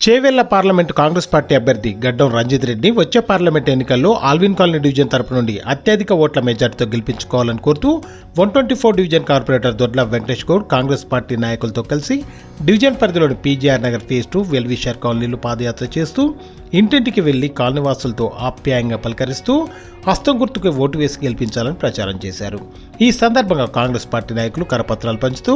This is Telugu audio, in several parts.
చేవెళ్ళ పార్లమెంటు కాంగ్రెస్ పార్టీ అభ్యర్థి గడ్డం రంజిత్ రెడ్డి వచ్చే పార్లమెంట్ ఎన్నికల్లో ఆల్విన్ కాలనీ డివిజన్ తరపు నుండి అత్యధిక ఓట్ల మెజార్టీతో గెలిపించుకోవాలని కోరుతూ one twenty four division corporator Dodla Venkatesh Goud Congress party నాయకులతో కలిసి డివిజన్ పరిధిలోని PGR Nagar phase two well wisher కాలనీలు పాదయాత్ర చేస్తూ ఇంటింటికి వెళ్ళి కాలనీవాసులతో ఆప్యాయంగా పలకరిస్తూ హస్తం గుర్తుకు ఓటు వేసి గెలిపించాలని ప్రచారం చేశారు. ఈ సందర్భంగా కాంగ్రెస్ పార్టీ నాయకులు కరపత్రాలు పంచుతూ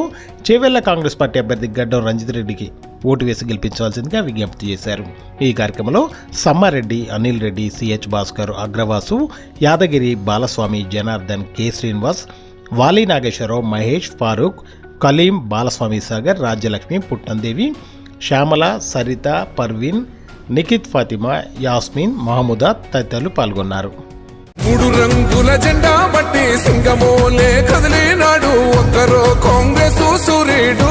చేవెళ్ళ కాంగ్రెస్ పార్టీ అభ్యర్థి గడ్డం రంజిత్ రెడ్డికి ఓటు వేసి గెలిపించవలసిందిగా విజ్ఞప్తి చేశారు. ఈ కార్యక్రమంలో సమ్మారెడ్డి అనిల్ రెడ్డి సిహెచ్ భాస్కర్ అగ్రవాసు యాదగిరి బాలస్వామి జనార్దన్ కె శ్రీనివాస్ వాలి నాగేశ్వరరావు మహేష్ ఫారూక్ కలీం బాలస్వామి సాగర్ రాజ్యలక్ష్మి పుట్టందేవి శ్యామల సరిత పర్వీన్ నిఖిత్ ఫాతిమా యాస్మిన్ మహమూదా తదితరులు పాల్గొన్నారు. మూడు రంగుల జెండా బట్టి సింగమోలే కదిలినాడు. ఒక్కరో కాంగ్రెస్ సూర్యుడు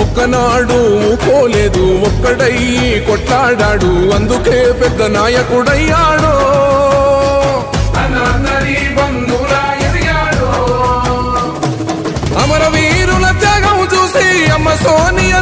ఒక్కనాడు పోలేదు ఒక్కడై కొట్లాడాడు అందుకే పెద్ద నాయకుడయ్యాడు. అమరవీరుల త్యాగం చూసి అమ్మ సోనియా